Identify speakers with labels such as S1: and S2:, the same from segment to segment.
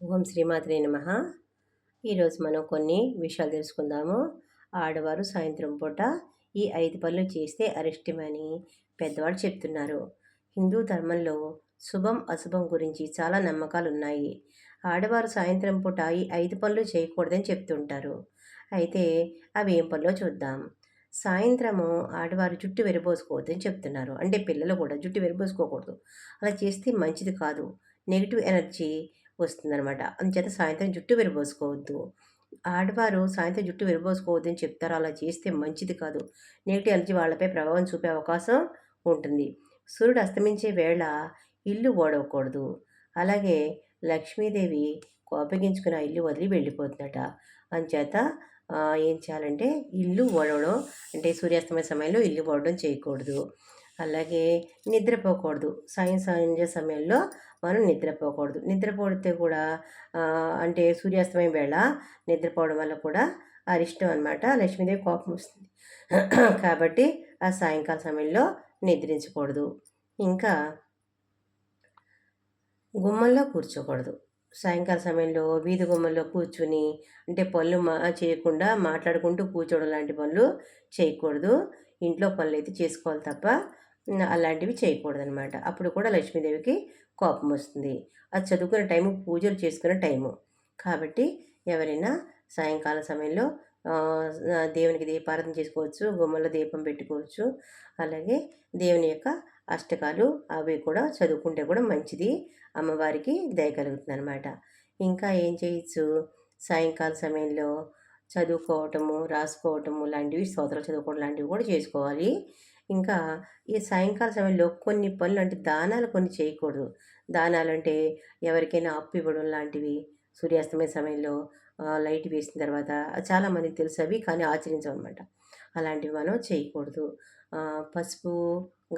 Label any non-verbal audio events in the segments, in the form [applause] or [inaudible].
S1: ఓం శ్రీమాత్రే నమ. ఈరోజు మనం కొన్ని విషయాలు తెలుసుకుందాము. ఆడవారు సాయంత్రం పూట ఈ ఐదు పనులు చేస్తే అరిష్టమని పెద్దవాళ్ళు చెప్తున్నారు. హిందూ ధర్మంలో శుభం అశుభం గురించి చాలా నమ్మకాలు ఉన్నాయి. ఆడవారు సాయంత్రం పూట ఈ ఐదు పనులు చేయకూడదని చెప్తుంటారు. అయితే అవి ఏం పనులో చూద్దాం. సాయంత్రము ఆడవారు జుట్టు విరబోసుకోవద్దని చెప్తున్నారు. అంటే పిల్లలు కూడా జుట్టు విరబోసుకోకూడదు. అలా చేస్తే మంచిది కాదు. నెగిటివ్ ఎనర్జీ వస్తుందనమాట అందుచేత సాయంత్రం జుట్టు విరబోసుకోవద్దు. ఆడవారు సాయంత్రం జుట్టు విరబోసుకోవద్దని చెప్తారు. అలా చేస్తే మంచిది కాదు. నెగిటివ్ ఎనర్జీ వాళ్ళపై ప్రభావం చూపే అవకాశం ఉంటుంది. సూర్యుడు అస్తమించే వేళ ఇల్లు ఓడవకూడదు. అలాగే లక్ష్మీదేవి కోపగించుకుని ఆ ఇల్లు వదిలి వెళ్ళిపోతుందట. అంచేత ఏం చేయాలంటే ఇల్లు ఓడవడం అంటే సూర్యాస్తమయ సమయంలో ఇల్లు ఓడడం చేయకూడదు. అలాగే నిద్రపోకూడదు. సాయం సాయంత్ర సమయంలో మనం నిద్రపోకూడదు. నిద్రపోతే కూడా అంటే సూర్యాస్తమయం వేళ నిద్రపోవడం వల్ల కూడా అరిష్టం అనమాట లక్ష్మీదేవి కోపం వస్తుంది. [clears throat] కాబట్టి ఆ సాయంకాల సమయంలో నిద్రించకూడదు. ఇంకా గుమ్మంలో కూర్చోకూడదు. సాయంకాల సమయంలో వీధి గుమ్మల్లో కూర్చుని అంటే పనులు మా చేయకుండా మాట్లాడుకుంటూ కూర్చోవడం లాంటి పనులు చేయకూడదు. ఇంట్లో పనులు అయితే చేసుకోవాలి తప్ప అలాంటివి చేయకూడదు అనమాట అప్పుడు కూడా లక్ష్మీదేవికి కోపం వస్తుంది. అది చదువుకునే టైము పూజలు చేసుకునే టైము. కాబట్టి ఎవరైనా సాయంకాల సమయంలో దేవునికి దీపారాధన చేసుకోవచ్చు గుమ్మలో దీపం పెట్టుకోవచ్చు. అలాగే దేవుని యొక్క అష్టకాలు అవి కూడా చదువుకుంటే కూడా మంచిది. అమ్మవారికి దయ కలుగుతుంది అనమాట ఇంకా ఏం చేయొచ్చు? సాయంకాల సమయంలో చదువుకోవటము రాసుకోవటము లాంటివి స్తోత్రాలు చదువుకోవడం లాంటివి కూడా చేసుకోవాలి. ఇంకా ఈ సాయంకాల సమయంలో కొన్ని పనులు అంటే దానాలు కొన్ని చేయకూడదు. దానాలు అంటే ఎవరికైనా అప్పు ఇవ్వడం లాంటివి సూర్యాస్తమయ సమయంలో లైట్ వేసిన తర్వాత చాలామందికి తెలుసు అవి కానీ ఆచరించమన్నమాట అలాంటివి మనం చేయకూడదు. పసుపు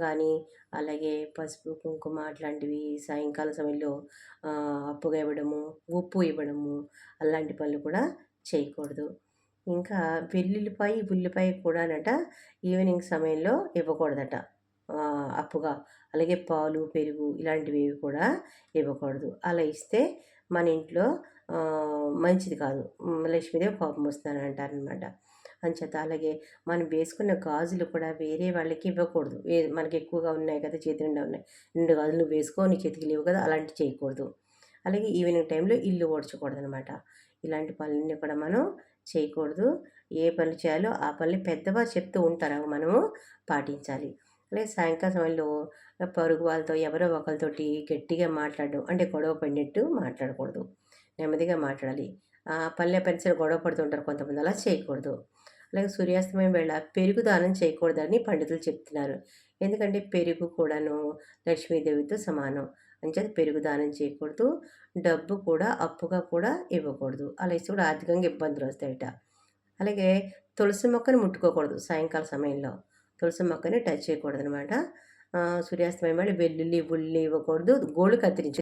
S1: కానీ అలాగే పసుపు కుంకుమ అట్లాంటివి సాయంకాల సమయంలో అప్పుగా ఇవ్వడము ఉప్పు ఇవ్వడము అలాంటి పనులు కూడా చేయకూడదు. ఇంకా వెల్లుల్లిపాయ ఉల్లిపాయ కూడానట ఈవినింగ్ సమయంలో ఇవ్వకూడదట. అప్పుగా. అలాగే పాలు పెరుగు ఇలాంటివి కూడా ఇవ్వకూడదు. అలా ఇస్తే మన ఇంట్లో మంచిది కాదు. లక్ష్మీదేవి కోపం వస్తుందని అంటారనమాట అంచేత అలాగే మనం వేసుకున్న గాజులు కూడా వేరే వాళ్ళకి ఇవ్వకూడదు. మనకి ఎక్కువగా ఉన్నాయి కదా చేతి నిండా ఉన్నాయి. రెండు గాజులు నువ్వు వేసుకో నీ చేతికి లేవు కదా అలాంటివి చేయకూడదు. అలాగే ఈవినింగ్ టైంలో ఇల్లు ఓడ్చకూడదు అనమాట ఇలాంటి పనులన్నీ కూడా మనం చేయకూడదు. ఏ పనులు చేయాలో ఆ పనులు పెద్దవారు చెప్తూ ఉంటారు. అవి మనము పాటించాలి. అలాగే సాయంకాల సమయంలో పరుగు వాళ్ళతో ఎవరో ఒకరితోటి గట్టిగా మాట్లాడడం అంటే గొడవ పడినట్టు మాట్లాడకూడదు. నెమ్మదిగా మాట్లాడాలి. ఆ పల్లె పరిసర గొడవ పడుతుంటారు కొంతమంది. అలా చేయకూడదు. అలాగే సూర్యాస్తమయం వేళ పెరుగు దానం చేయకూడదని పండితులు చెప్తున్నారు. ఎందుకంటే పెరుగు కూడాను లక్ష్మీదేవితో సమానం. అంచేత పెరుగు దానం చేయకూడదు. డబ్బు కూడా అప్పుగా కూడా ఇవ్వకూడదు. అలా ఇస్తే కూడా ఆర్థికంగా ఇబ్బందులు వస్తాయట. అలాగే తులసి మొక్కని ముట్టుకోకూడదు సాయంకాల సమయంలో. తులసి మొక్కని టచ్ చేయకూడదు అనమాట సూర్యాస్తమయం వెల్లుల్లి ఉల్లి ఇవ్వకూడదు. గోళ్ళు కత్తిరించు